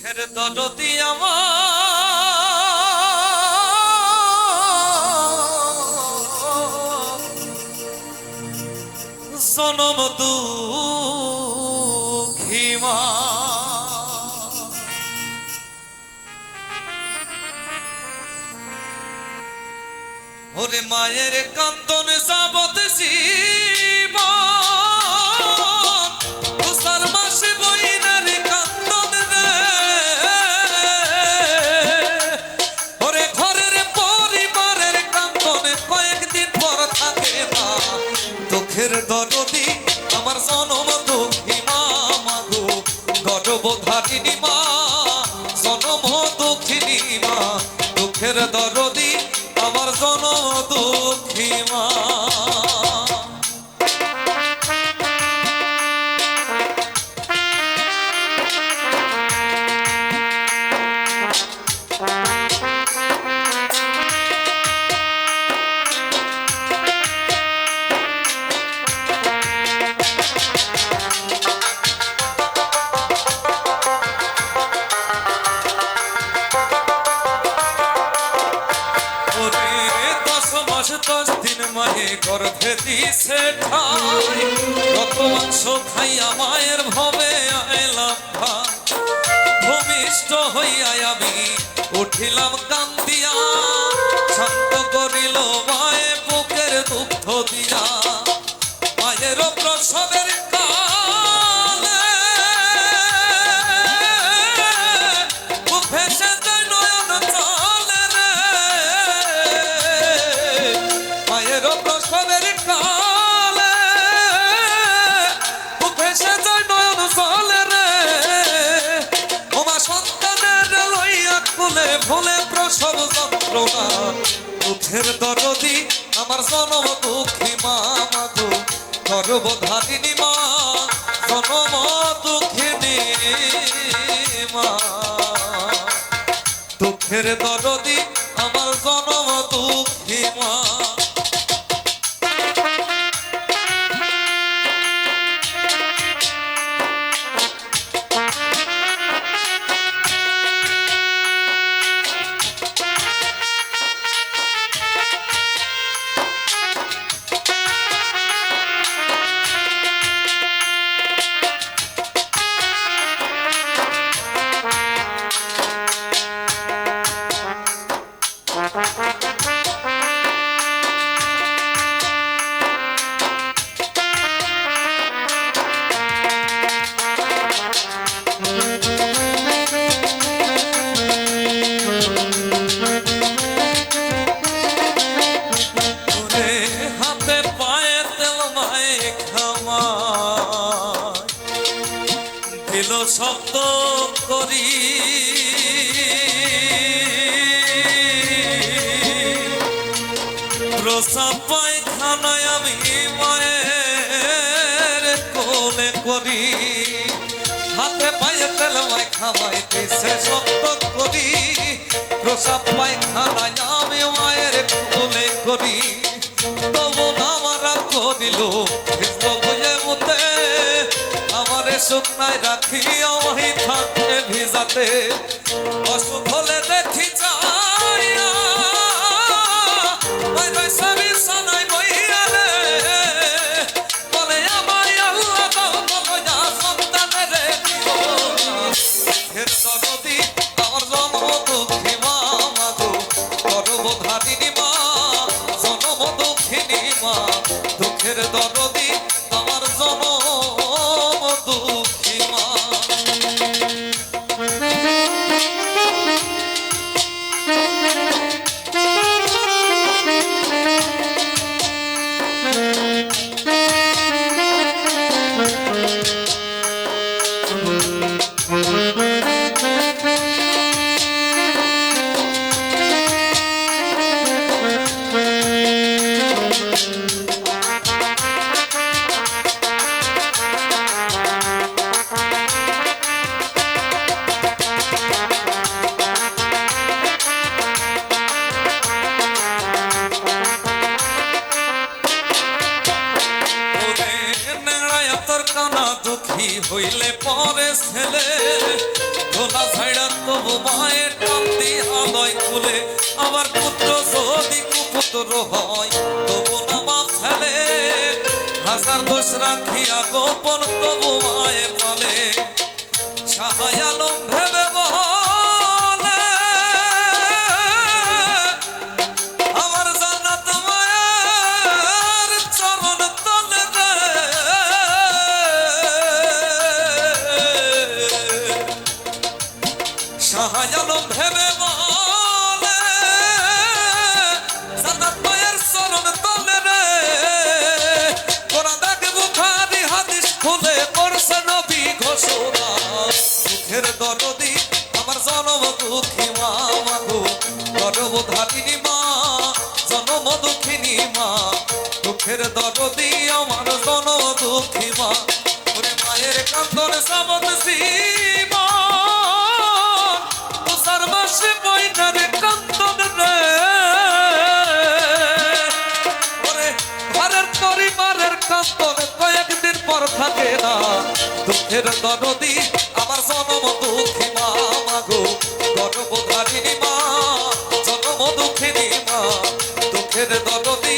দুঃখের দরদি আমার। জনম ওরে মায়ের কান্দন জীবন দুঃখের দরদি, আমার জনম দুঃখী মা মাগো গর্ভধারিণী মা, জনম দুঃখিনী মা, দুঃখের দরদি, আমার জনম দুঃখী মা। দশ দিন মায়ে গর্ভে দিছে ঠাই। কত মাংস খাইয়া মায়ের ভবে আইলাম ভূমিষ্ঠ হইয়া আমি উঠিলাম কান্দিয়া যন্ত্রণা দুঃখের দরদি, আমার জনম দুঃখী মা মাগো গর্ভধারিণী মা, জনম দুঃখিনী মা। দুঃখের দরদি, আমার জনম দুঃখী মা। দিল শব্দ করি। প্রসাব পায়খানায় আমি মায়ের কোলে করি। হাতে পায়ে তেল মায় খামাই দিছে শব্দ করি। প্রসাব পায়খানায় আমি মায়ের কোলে করি। আমারে নাই রাখিও আমাহি থাকতে ভিজাতে। অসুখ নাতি হইলে পরে ছেলে। ধোলা ছাইড়া তবু মায়ের কান্তি আলয় খুলে আমার পুত্র যদি কুপুত্র হয়, তবু নামা ছেলে হাজার দোষ রাখিয়া গোপন তবু মায়ের বলে সাহাই আলম শাহায়ালম ভেবে বলে জান্নাত মায়ের চরণ তলে রে। ঘোষণা। দুঃখের দরদি, আমার জনম দুঃখী মা মাগো গর্ভধারিণী মা, জনম দুঃখিনী মা। দুঃখের দরদি, আমার জনম দুঃখী মা। ওরে মায়ের কান্দন সাবত সীমা ঘরের পরিবারের কান্দন কয়েকদিন পর থাকে না। দুঃখের দরদি, আমার জনম দুঃখী মা মাগো গর্বধারিণী মা, জনম দুঃখিনী মা। দুঃখের দরদি